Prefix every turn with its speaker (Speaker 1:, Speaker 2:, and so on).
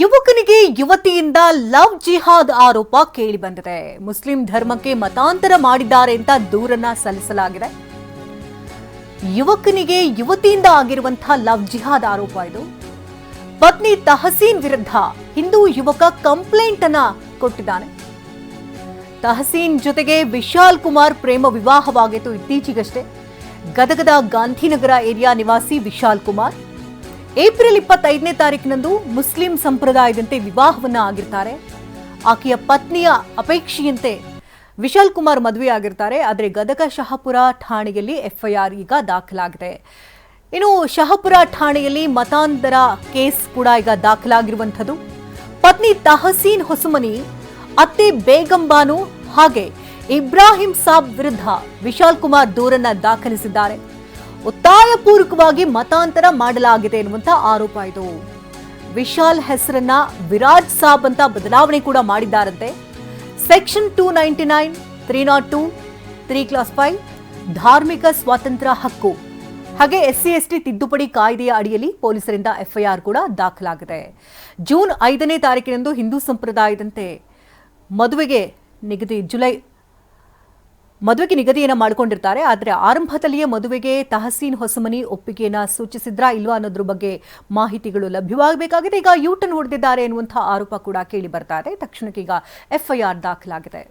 Speaker 1: ಯುವಕನಿಗೆ ಯುವತಿಯಿಂದ love ಜಿಹಾದ್ ಆರೋಪ ಕೇಳಿ ಬಂದಿದೆ. ಮುಸ್ಲಿಂ ಧರ್ಮಕ್ಕೆ ಮತಾಂತರ ಮಾಡಿದ್ದಾರೆ ಅಂತ ದೂರನ್ನ ಸಲ್ಲಿಸಲಾಗಿದೆ. ಯುವಕನಿಗೆ ಯುವತಿಯಿಂದ ಆಗಿರುವಂತಹ ಲವ್ ಜಿಹಾದ್ ಆರೋಪ ಇದು. ಪತ್ನಿ ತಹಸೀನ್ ವಿರುದ್ಧ ಹಿಂದೂ ಯುವಕ ಕಂಪ್ಲೇಂಟ್ ಅನ್ನ ಕೊಟ್ಟಿದ್ದಾನೆ. ತಹಸೀನ್ ಜೊತೆಗೆ ವಿಶಾಲ್ ಕುಮಾರ್ ಪ್ರೇಮ ವಿವಾಹವಾಗಿತ್ತು ಇತ್ತೀಚೆಗಷ್ಟೇ. ಗದಗದ ಗಾಂಧಿನಗರ ಏರಿಯಾ ನಿವಾಸಿ ವಿಶಾಲ್ ಕುಮಾರ್. ಏಪ್ರಿಲ್ ಇಪ್ಪತ್ತೈದನೇ ತಾರೀಕಿನಂದು ಮುಸ್ಲಿಂ ಸಂಪ್ರದಾಯದಂತೆ ವಿವಾಹವನ್ನ ಆಗಿರ್ತಾರೆ. ಆಕೆಯ ಪತ್ನಿಯ ಅಪೇಕ್ಷೆಯಂತೆ ವಿಶಾಲ್ ಕುಮಾರ್ ಮದುವೆ ಆಗಿರ್ತಾರೆ. ಆದರೆ ಗದಗ ಶಹಾಪುರ ಠಾಣೆಯಲ್ಲಿ ಎಫ್ಐಆರ್ ಈಗ ದಾಖಲಾಗಿದೆ. ಇನ್ನು ಶಹಾಪುರ ಠಾಣೆಯಲ್ಲಿ ಮತಾಂತರ ಕೇಸ್ ಕೂಡ ಈಗ ದಾಖಲಾಗಿರುವಂಥದ್ದು. ಪತ್ನಿ ತಹಸೀನ್ ಹೊಸಮನಿ, ಅತ್ತೆ ಬೇಗಂಬಾನು ಹಾಗೆ ಇಬ್ರಾಹಿಂ ಸಾಬ್ ವಿರುದ್ಧ ವಿಶಾಲ್ ಕುಮಾರ್ ದೂರನ್ನ ದಾಖಲಿಸಿದ್ದಾರೆ. ಒತ್ತಾಯಪೂರ್ವಕವಾಗಿ ಮತಾಂತರ ಮಾಡಲಾಗಿದೆ ಎನ್ನುವಂತ ಆರೋಪ ಇದು. ವಿಶಾಲ್ ಹೆಸರನ್ನ ವಿರಾಜ್ ಸಾಬ್ ಅಂತ ಬದಲಾವಣೆ ಕೂಡ ಮಾಡಿದ್ದಾರಂತೆ. Section two ninety nine, three not two, three clause five, ಧಾರ್ಮಿಕ ಸ್ವಾತಂತ್ರ್ಯ ಹಕ್ಕು. ಹಾಗೆ ಎಸ್ಸಿ, ಎಸ್ಟಿ ತಿದ್ದುಪಡಿ ಕಾಯ್ದೆಯ ಅಡಿಯಲ್ಲಿ ಪೊಲೀಸರಿಂದ ಎಫ್ಐಆರ್ ಕೂಡ ದಾಖಲಾಗಿದೆ. ಜೂನ್ ಐದನೇ ತಾರೀಕಿನಂದು ಹಿಂದೂ ಸಂಪ್ರದಾಯದಂತೆ ಮದುವೆಗೆ ನಿಗದಿ ಜುಲೈ ಮದುವೆಗೆ ನಿಗದಿಯನ್ನು ಮಾಡಿಕೊಂಡಿರ್ತಾರೆ, ಆದರೆ ಆರಂಭದಲ್ಲಿಯೇ ಮದುವೆಗೆ ತಹಸೀನ್ ಹೊಸಮನಿ ಒಪ್ಪಿಗೆಯನ್ನು ಸೂಚಿಸಿದ್ರಾ ಇಲ್ವಾ ಅನ್ನೋದ್ರ ಬಗ್ಗೆ ಮಾಹಿತಿಗಳು ಲಭ್ಯವಾಗಬೇಕಾಗಿದೆ. ಈಗ ಯೂಟನ್ ಹೊಡೆದಿದ್ದಾರೆ ಎನ್ನುವಂತಹ ಆರೋಪ ಕೂಡ ಕೇಳಿ ಬರ್ತಾ ಇದೆ. ತಕ್ಷಣಕ್ಕೆ ಈಗ ಎಫ್ಐಆರ್ ದಾಖಲಾಗಿದೆ.